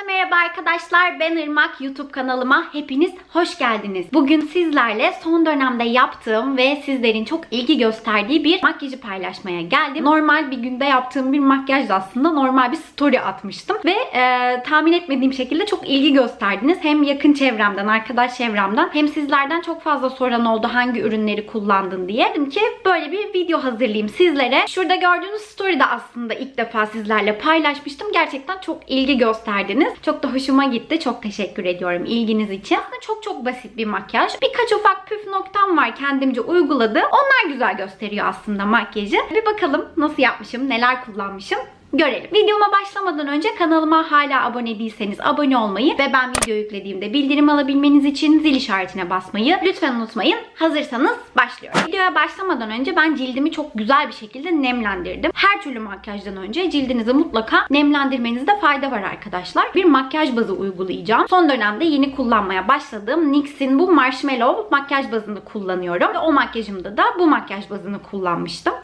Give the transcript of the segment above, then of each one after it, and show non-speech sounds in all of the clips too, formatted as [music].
Herkese merhaba arkadaşlar. Ben Irmak. YouTube kanalıma hepiniz hoş geldiniz. Bugün sizlerle son dönemde yaptığım ve sizlerin çok ilgi gösterdiği bir makyajı paylaşmaya geldim. Normal bir günde yaptığım bir makyajdı aslında. Normal bir story atmıştım. Ve e, tahmin etmediğim şekilde çok ilgi gösterdiniz. Hem yakın çevremden, arkadaş çevremden hem sizlerden çok fazla soran oldu hangi ürünleri kullandın diye. Dedim ki böyle bir video hazırlayayım sizlere. Şurada gördüğünüz story'de aslında ilk defa sizlerle paylaşmıştım. Gerçekten çok ilgi gösterdiniz. Çok da hoşuma gitti. Çok teşekkür ediyorum ilginiz için. Aslında çok çok basit bir makyaj. Birkaç ufak püf noktam var kendimce uyguladım. Onlar güzel gösteriyor aslında makyajı. Bir bakalım nasıl yapmışım, neler kullanmışım görelim. Videoma başlamadan önce kanalıma hala abone değilseniz abone olmayı ve ben video yüklediğimde bildirim alabilmeniz için zil işaretine basmayı lütfen unutmayın. Hazırsanız başlıyorum. Videoya başlamadan önce ben cildimi çok güzel bir şekilde nemlendirdim. Her türlü makyajdan önce cildinizi mutlaka nemlendirmenizde fayda var arkadaşlar. Bir makyaj bazı uygulayacağım. Son dönemde yeni kullanmaya başladığım NYX'in bu Marshmallow makyaj bazını kullanıyorum. Ve o makyajımda da bu makyaj bazını kullanmıştım.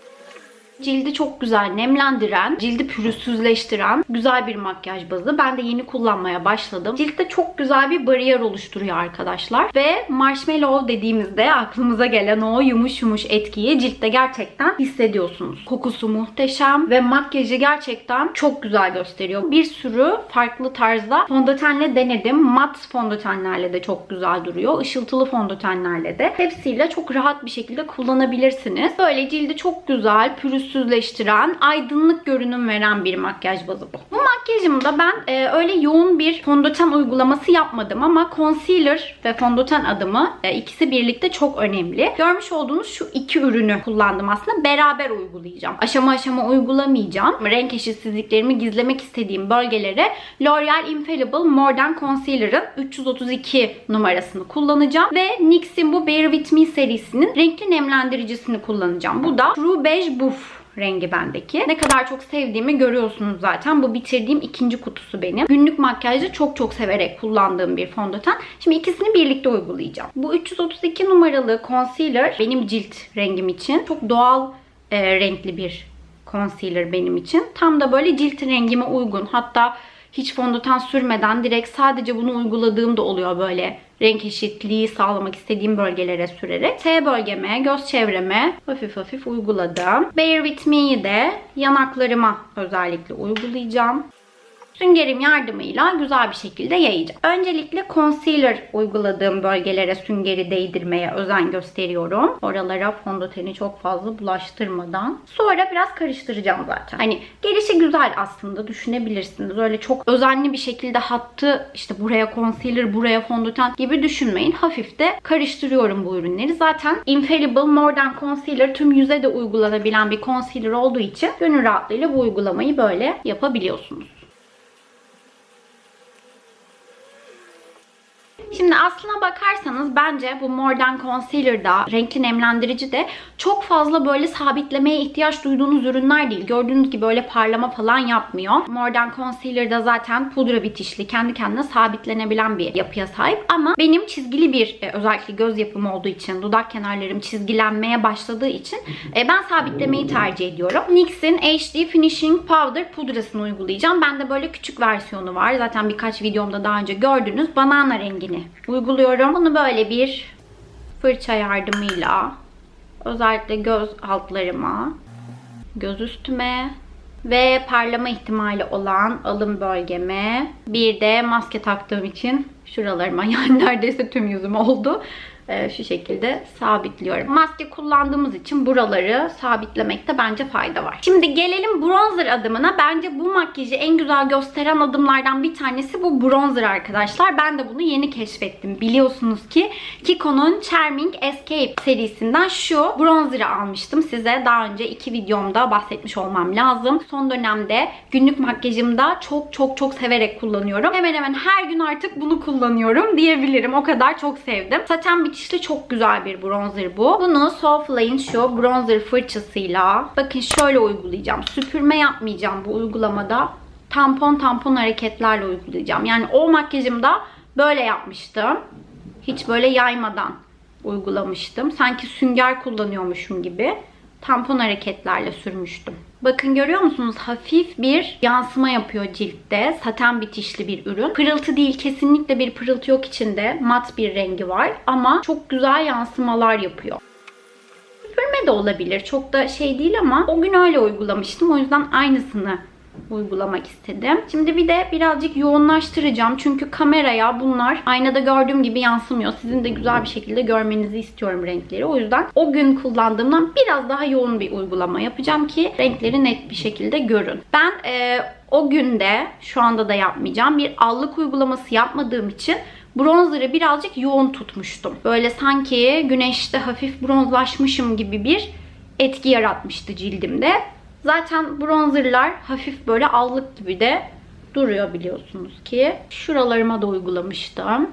Cildi çok güzel nemlendiren, cildi pürüzsüzleştiren güzel bir makyaj bazı. Ben de yeni kullanmaya başladım. Ciltte çok güzel bir bariyer oluşturuyor arkadaşlar. Ve marshmallow dediğimizde aklımıza gelen o yumuş yumuş etkiyi ciltte gerçekten hissediyorsunuz. Kokusu muhteşem ve makyajı gerçekten çok güzel gösteriyor. Bir sürü farklı tarzda fondötenle denedim. Mat fondötenlerle de çok güzel duruyor. Işıltılı fondötenlerle de. Hepsiyle çok rahat bir şekilde kullanabilirsiniz. Böyle cildi çok güzel, pürüzsüz pürüzsüzleştiren, aydınlık görünüm veren bir makyaj bazı bu. Bu makyajımda ben e, öyle yoğun bir fondöten uygulaması yapmadım ama concealer ve fondöten adımı e, ikisi birlikte çok önemli. Görmüş olduğunuz şu iki ürünü kullandım aslında. Beraber uygulayacağım. Aşama aşama uygulamayacağım. Renk eşitsizliklerimi gizlemek istediğim bölgelere L'Oreal Infallible More Than Concealer'ın 332 numarasını kullanacağım. Ve NYX'in bu Bare With Me serisinin renkli nemlendiricisini kullanacağım. Bu da True Beige Buff rengi bendeki. Ne kadar çok sevdiğimi görüyorsunuz zaten. Bu bitirdiğim ikinci kutusu benim. Günlük makyajda çok çok severek kullandığım bir fondöten. Şimdi ikisini birlikte uygulayacağım. Bu 332 numaralı concealer benim cilt rengim için çok doğal e, renkli bir concealer benim için. Tam da böyle cilt rengime uygun. Hatta hiç fondöten sürmeden direkt sadece bunu uyguladığım da oluyor böyle renk eşitliği sağlamak istediğim bölgelere sürerek. T bölgeme, göz çevreme hafif hafif uyguladım. Bear With Me'yi de yanaklarıma özellikle uygulayacağım. Süngerim yardımıyla güzel bir şekilde yayacağım. Öncelikle concealer uyguladığım bölgelere süngeri değdirmeye özen gösteriyorum. Oralara fondöteni çok fazla bulaştırmadan. Sonra biraz karıştıracağım zaten. Hani gelişi güzel aslında düşünebilirsiniz. Öyle çok özenli bir şekilde hattı işte buraya concealer, buraya fondöten gibi düşünmeyin. Hafif de karıştırıyorum bu ürünleri. Zaten Infallible More Than Concealer tüm yüze de uygulanabilen bir concealer olduğu için gönül rahatlığıyla bu uygulamayı böyle yapabiliyorsunuz. Şimdi aslına bakarsanız bence bu More Than Concealer'da, renkli nemlendirici de çok fazla böyle sabitlemeye ihtiyaç duyduğunuz ürünler değil. Gördüğünüz gibi öyle parlama falan yapmıyor. More Than Concealer'da zaten pudra bitişli, kendi kendine sabitlenebilen bir yapıya sahip. Ama benim çizgili bir e, özellikle göz yapımı olduğu için, dudak kenarlarım çizgilenmeye başladığı için e, ben sabitlemeyi tercih ediyorum. NYX'in HD Finishing Powder pudrasını uygulayacağım. Bende böyle küçük versiyonu var. Zaten birkaç videomda daha önce gördünüz. Banana rengini uyguluyorum. Bunu böyle bir fırça yardımıyla özellikle göz altlarıma, göz üstüme ve parlama ihtimali olan alın bölgeme bir de maske taktığım için şuralarıma [laughs] yani neredeyse tüm yüzüm oldu e, şu şekilde sabitliyorum. Maske kullandığımız için buraları sabitlemekte bence fayda var. Şimdi gelelim bronzer adımına. Bence bu makyajı en güzel gösteren adımlardan bir tanesi bu bronzer arkadaşlar. Ben de bunu yeni keşfettim. Biliyorsunuz ki Kiko'nun Charming Escape serisinden şu bronzer'ı almıştım. Size daha önce iki videomda bahsetmiş olmam lazım. Son dönemde günlük makyajımda çok çok çok severek kullanıyorum. Hemen hemen her gün artık bunu kullanıyorum diyebilirim. O kadar çok sevdim. Saten bir bitişli çok güzel bir bronzer bu. Bunu Softline şu bronzer fırçasıyla bakın şöyle uygulayacağım. Süpürme yapmayacağım bu uygulamada. Tampon tampon hareketlerle uygulayacağım. Yani o makyajımda böyle yapmıştım. Hiç böyle yaymadan uygulamıştım. Sanki sünger kullanıyormuşum gibi. Tampon hareketlerle sürmüştüm. Bakın görüyor musunuz? Hafif bir yansıma yapıyor ciltte. Saten bitişli bir ürün. Pırıltı değil. Kesinlikle bir pırıltı yok içinde. Mat bir rengi var. Ama çok güzel yansımalar yapıyor. Süpürme de olabilir. Çok da şey değil ama o gün öyle uygulamıştım. O yüzden aynısını uygulamak istedim. Şimdi bir de birazcık yoğunlaştıracağım. Çünkü kameraya bunlar aynada gördüğüm gibi yansımıyor. Sizin de güzel bir şekilde görmenizi istiyorum renkleri. O yüzden o gün kullandığımdan biraz daha yoğun bir uygulama yapacağım ki renkleri net bir şekilde görün. Ben e, o günde şu anda da yapmayacağım. Bir allık uygulaması yapmadığım için bronzer'ı birazcık yoğun tutmuştum. Böyle sanki güneşte hafif bronzlaşmışım gibi bir etki yaratmıştı cildimde. Zaten bronzerlar hafif böyle allık gibi de duruyor biliyorsunuz ki. Şuralarıma da uygulamıştım.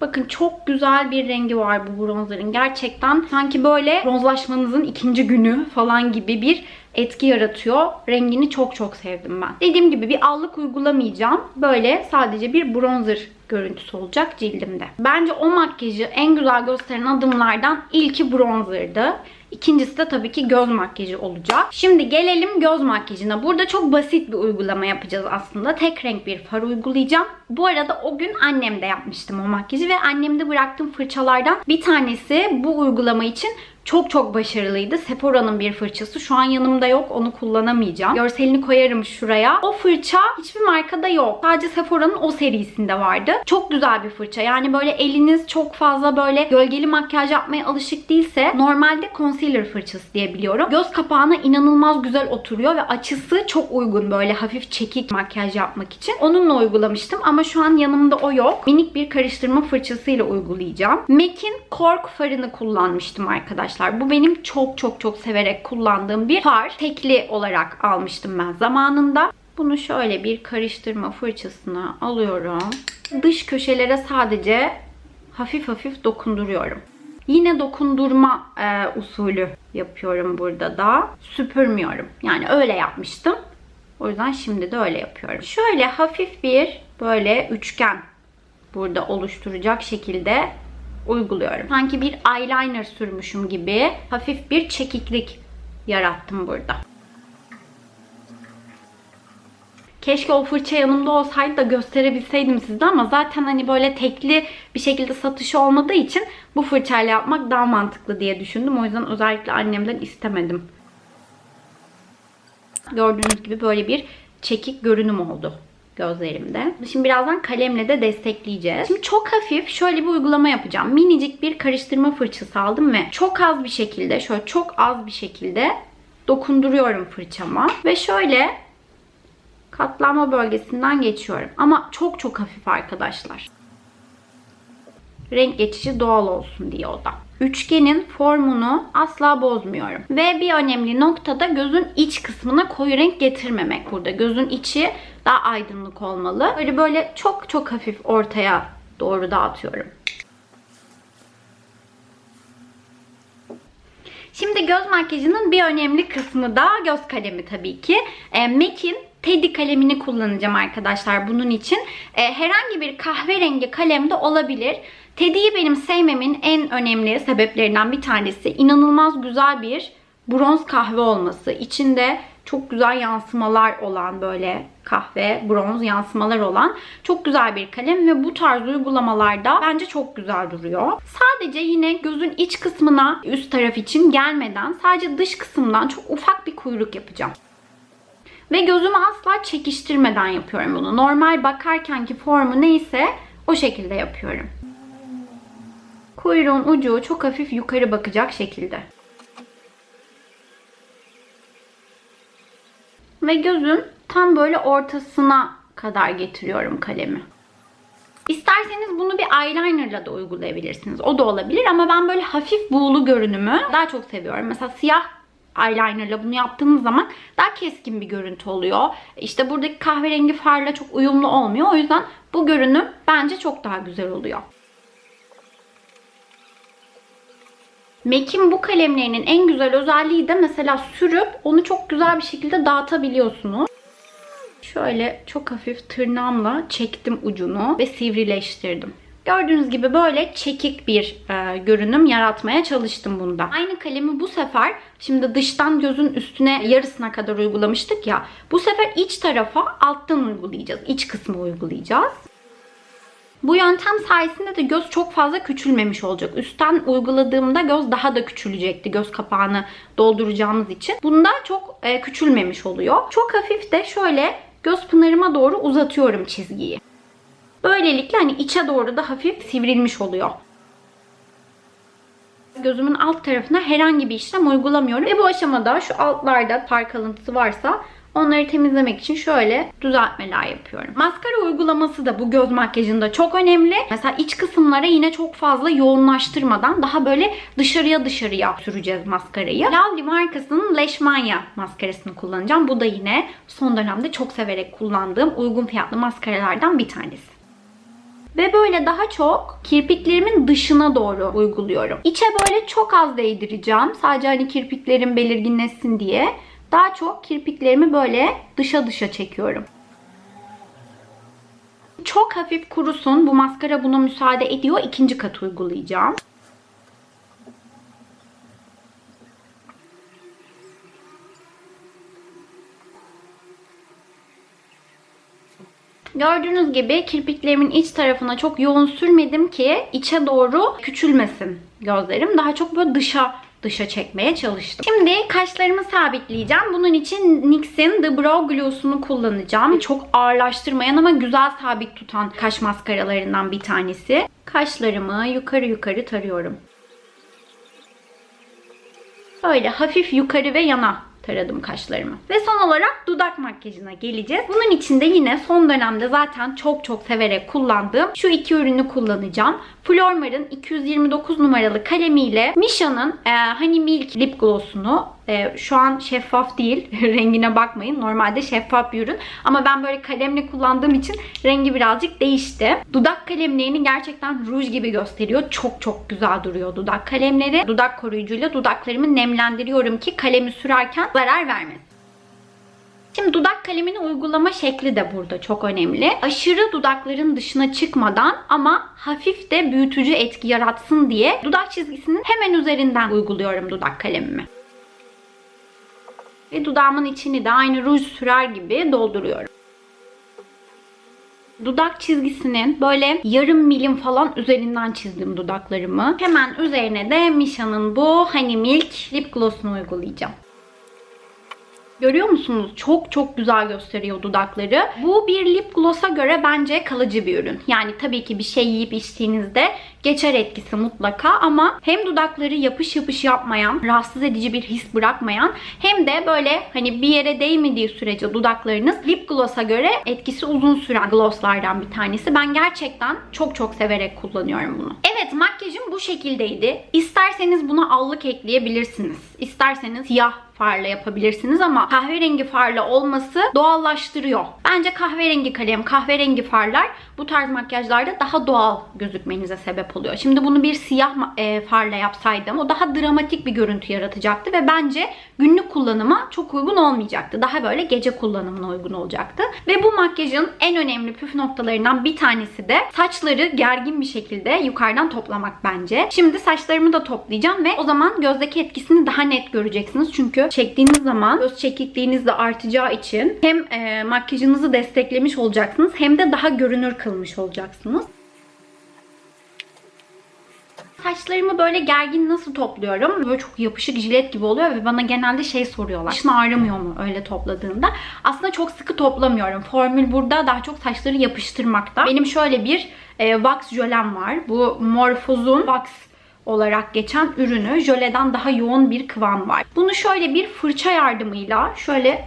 Bakın çok güzel bir rengi var bu bronzerın. Gerçekten sanki böyle bronzlaşmanızın ikinci günü falan gibi bir etki yaratıyor. Rengini çok çok sevdim ben. Dediğim gibi bir allık uygulamayacağım. Böyle sadece bir bronzer görüntüsü olacak cildimde. Bence o makyajı en güzel gösteren adımlardan ilki bronzerdı. İkincisi de tabii ki göz makyajı olacak. Şimdi gelelim göz makyajına. Burada çok basit bir uygulama yapacağız aslında. Tek renk bir far uygulayacağım. Bu arada o gün annemde yapmıştım o makyajı ve annemde bıraktığım fırçalardan bir tanesi bu uygulama için çok çok başarılıydı. Sephora'nın bir fırçası. Şu an yanımda yok. Onu kullanamayacağım. Görselini koyarım şuraya. O fırça hiçbir markada yok. Sadece Sephora'nın o serisinde vardı. Çok güzel bir fırça. Yani böyle eliniz çok fazla böyle gölgeli makyaj yapmaya alışık değilse normalde concealer fırçası diye biliyorum. Göz kapağına inanılmaz güzel oturuyor ve açısı çok uygun böyle hafif çekik makyaj yapmak için. Onunla uygulamıştım ama şu an yanımda o yok. Minik bir karıştırma fırçasıyla uygulayacağım. MAC'in Cork farını kullanmıştım arkadaşlar. Bu benim çok çok çok severek kullandığım bir far. Tekli olarak almıştım ben zamanında. Bunu şöyle bir karıştırma fırçasına alıyorum. Dış köşelere sadece hafif hafif dokunduruyorum. Yine dokundurma e, usulü yapıyorum burada da. Süpürmüyorum. Yani öyle yapmıştım. O yüzden şimdi de öyle yapıyorum. Şöyle hafif bir böyle üçgen burada oluşturacak şekilde uyguluyorum. Sanki bir eyeliner sürmüşüm gibi hafif bir çekiklik yarattım burada. Keşke o fırça yanımda olsaydı da gösterebilseydim size ama zaten hani böyle tekli bir şekilde satışı olmadığı için bu fırçayla yapmak daha mantıklı diye düşündüm. O yüzden özellikle annemden istemedim. Gördüğünüz gibi böyle bir çekik görünüm oldu gözlerimde. Şimdi birazdan kalemle de destekleyeceğiz. Şimdi çok hafif şöyle bir uygulama yapacağım. Minicik bir karıştırma fırçası aldım ve çok az bir şekilde şöyle çok az bir şekilde dokunduruyorum fırçama. Ve şöyle katlanma bölgesinden geçiyorum. Ama çok çok hafif arkadaşlar. Renk geçişi doğal olsun diye o. Üçgenin formunu asla bozmuyorum. Ve bir önemli nokta da gözün iç kısmına koyu renk getirmemek burada. Gözün içi daha aydınlık olmalı. Böyle böyle çok çok hafif ortaya doğru dağıtıyorum. Şimdi göz makyajının bir önemli kısmı da göz kalemi tabii ki. E, MAC'in Teddy kalemini kullanacağım arkadaşlar bunun için. E, herhangi bir kahverengi kalem de olabilir. Teddy'yi benim sevmemin en önemli sebeplerinden bir tanesi inanılmaz güzel bir bronz kahve olması. İçinde çok güzel yansımalar olan böyle kahve, bronz yansımalar olan çok güzel bir kalem ve bu tarz uygulamalarda bence çok güzel duruyor. Sadece yine gözün iç kısmına üst taraf için gelmeden sadece dış kısımdan çok ufak bir kuyruk yapacağım. Ve gözümü asla çekiştirmeden yapıyorum bunu. Normal bakarkenki formu neyse o şekilde yapıyorum. Kuyruğun ucu çok hafif yukarı bakacak şekilde. Ve gözün tam böyle ortasına kadar getiriyorum kalemi. İsterseniz bunu bir eyelinerla da uygulayabilirsiniz. O da olabilir ama ben böyle hafif buğulu görünümü daha çok seviyorum. Mesela siyah eyelinerla bunu yaptığınız zaman daha keskin bir görüntü oluyor. İşte buradaki kahverengi farla çok uyumlu olmuyor. O yüzden bu görünüm bence çok daha güzel oluyor. MAC'in bu kalemlerinin en güzel özelliği de mesela sürüp onu çok güzel bir şekilde dağıtabiliyorsunuz. Şöyle çok hafif tırnağımla çektim ucunu ve sivrileştirdim. Gördüğünüz gibi böyle çekik bir e, görünüm yaratmaya çalıştım bunda. Aynı kalemi bu sefer şimdi dıştan gözün üstüne yarısına kadar uygulamıştık ya. Bu sefer iç tarafa alttan uygulayacağız. İç kısmı uygulayacağız. Bu yöntem sayesinde de göz çok fazla küçülmemiş olacak. Üstten uyguladığımda göz daha da küçülecekti göz kapağını dolduracağımız için. Bunda çok e, küçülmemiş oluyor. Çok hafif de şöyle göz pınarıma doğru uzatıyorum çizgiyi. Böylelikle hani içe doğru da hafif sivrilmiş oluyor. Gözümün alt tarafına herhangi bir işlem uygulamıyorum. Ve bu aşamada şu altlarda par kalıntısı varsa onları temizlemek için şöyle düzeltmeler yapıyorum. Maskara uygulaması da bu göz makyajında çok önemli. Mesela iç kısımlara yine çok fazla yoğunlaştırmadan daha böyle dışarıya dışarıya süreceğiz maskarayı. Lovely markasının Leishmania maskarasını kullanacağım. Bu da yine son dönemde çok severek kullandığım uygun fiyatlı maskaralardan bir tanesi. Ve böyle daha çok kirpiklerimin dışına doğru uyguluyorum. İçe böyle çok az değdireceğim. Sadece hani kirpiklerim belirginleşsin diye. Daha çok kirpiklerimi böyle dışa dışa çekiyorum. Çok hafif kurusun. Bu maskara buna müsaade ediyor. İkinci kat uygulayacağım. Gördüğünüz gibi kirpiklerimin iç tarafına çok yoğun sürmedim ki içe doğru küçülmesin gözlerim. Daha çok böyle dışa dışa çekmeye çalıştım. Şimdi kaşlarımı sabitleyeceğim. Bunun için NYX'in The Brow Glow'sunu kullanacağım. Çok ağırlaştırmayan ama güzel sabit tutan kaş maskaralarından bir tanesi. Kaşlarımı yukarı yukarı tarıyorum. Böyle hafif yukarı ve yana taradım kaşlarımı. Ve son olarak dudak makyajına geleceğiz. Bunun için de yine son dönemde zaten çok çok severek kullandığım şu iki ürünü kullanacağım. Flormar'ın 229 numaralı kalemiyle Misha'nın e, Honey Milk Lip Gloss'unu e, şu an şeffaf değil. [laughs] Rengine bakmayın. Normalde şeffaf bir ürün. Ama ben böyle kalemle kullandığım için rengi birazcık değişti. Dudak kalemlerini gerçekten ruj gibi gösteriyor. Çok çok güzel duruyor dudak kalemleri. Dudak koruyucuyla dudaklarımı nemlendiriyorum ki kalemi sürerken zarar vermesin. Şimdi dudak kalemini uygulama şekli de burada çok önemli. Aşırı dudakların dışına çıkmadan ama hafif de büyütücü etki yaratsın diye dudak çizgisinin hemen üzerinden uyguluyorum dudak kalemimi. Ve dudağımın içini de aynı ruj sürer gibi dolduruyorum. Dudak çizgisinin böyle yarım milim falan üzerinden çizdim dudaklarımı. Hemen üzerine de Misha'nın bu Honey Milk Lip Gloss'unu uygulayacağım. Görüyor musunuz? Çok çok güzel gösteriyor dudakları. Bu bir lip gloss'a göre bence kalıcı bir ürün. Yani tabii ki bir şey yiyip içtiğinizde geçer etkisi mutlaka ama hem dudakları yapış yapış yapmayan, rahatsız edici bir his bırakmayan hem de böyle hani bir yere değmediği sürece dudaklarınız lip gloss'a göre etkisi uzun süren glosslardan bir tanesi. Ben gerçekten çok çok severek kullanıyorum bunu. Evet makyajım bu şekildeydi. İsterseniz buna allık ekleyebilirsiniz. İsterseniz siyah farla yapabilirsiniz ama kahverengi farla olması doğallaştırıyor. Bence kahverengi kalem, kahverengi farlar bu tarz makyajlarda daha doğal gözükmenize sebep oluyor. Şimdi bunu bir siyah e, farla yapsaydım o daha dramatik bir görüntü yaratacaktı ve bence günlük kullanıma çok uygun olmayacaktı. Daha böyle gece kullanımına uygun olacaktı. Ve bu makyajın en önemli püf noktalarından bir tanesi de saçları gergin bir şekilde yukarıdan toplamak bence. Şimdi saçlarımı da toplayacağım ve o zaman gözdeki etkisini daha net göreceksiniz. Çünkü çektiğiniz zaman göz çekikliğiniz de artacağı için hem e, makyajınızı desteklemiş olacaksınız hem de daha görünür kılmış olacaksınız. Saçlarımı böyle gergin nasıl topluyorum? Böyle çok yapışık jilet gibi oluyor ve bana genelde şey soruyorlar. Başın ağrımıyor mu öyle topladığında? Aslında çok sıkı toplamıyorum. Formül burada daha çok saçları yapıştırmakta. Benim şöyle bir e, wax jölem var. Bu Morphose'un wax olarak geçen ürünü jöleden daha yoğun bir kıvam var. Bunu şöyle bir fırça yardımıyla şöyle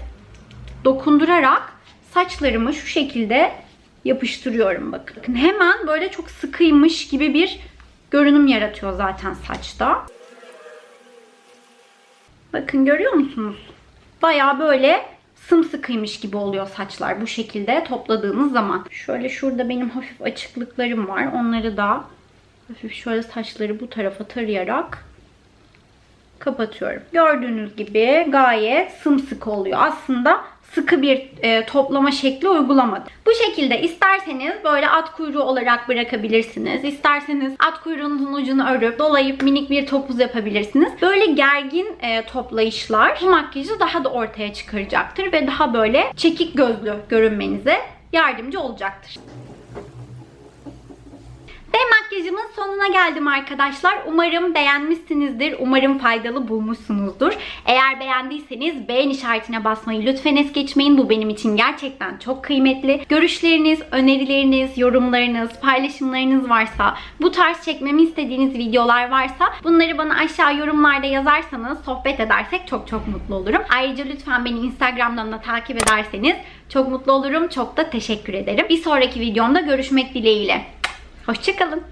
dokundurarak saçlarımı şu şekilde yapıştırıyorum bakın. Hemen böyle çok sıkıymış gibi bir görünüm yaratıyor zaten saçta. Bakın görüyor musunuz? Baya böyle sımsıkıymış gibi oluyor saçlar bu şekilde topladığınız zaman. Şöyle şurada benim hafif açıklıklarım var. Onları da hafif şöyle saçları bu tarafa tarayarak kapatıyorum. Gördüğünüz gibi gayet sımsıkı oluyor. Aslında sıkı bir e, toplama şekli uygulamadım. Bu şekilde isterseniz böyle at kuyruğu olarak bırakabilirsiniz. İsterseniz at kuyruğunuzun ucunu örüp dolayıp minik bir topuz yapabilirsiniz. Böyle gergin e, toplayışlar bu makyajı daha da ortaya çıkaracaktır ve daha böyle çekik gözlü görünmenize yardımcı olacaktır. Ve makyajımın sonuna geldim arkadaşlar. Umarım beğenmişsinizdir. Umarım faydalı bulmuşsunuzdur. Eğer beğendiyseniz beğen işaretine basmayı lütfen es geçmeyin. Bu benim için gerçekten çok kıymetli. Görüşleriniz, önerileriniz, yorumlarınız, paylaşımlarınız varsa, bu tarz çekmemi istediğiniz videolar varsa bunları bana aşağı yorumlarda yazarsanız sohbet edersek çok çok mutlu olurum. Ayrıca lütfen beni Instagram'dan da takip ederseniz çok mutlu olurum. Çok da teşekkür ederim. Bir sonraki videomda görüşmek dileğiyle. Hoşçakalın.